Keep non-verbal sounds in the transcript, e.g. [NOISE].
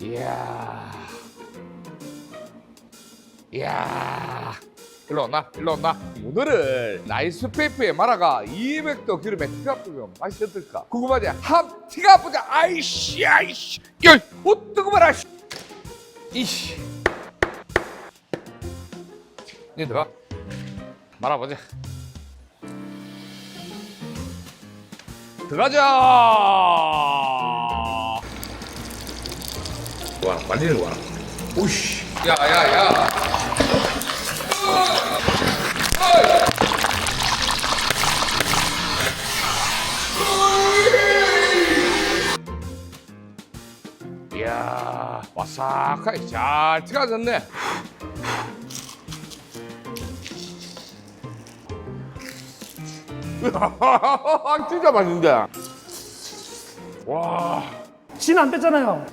이야. 이야. 일로 온나? 일로 온나? 오늘은 라이스 페이퍼에 말아가 200도 기름에 티가 뿌면 맛이 어떨까? 궁금하지? 함 티가 뿌자 아이씨 아이씨 열! 어 봐라 씨. 이씨 니들 봐 말아보자 들어가자 와 말리는 거야 오씨. 야야야. 이야 와삭하게 잘 튀어졌네. [LAUGHS] 진짜 맛있는데. 와 진 안 뺐잖아요.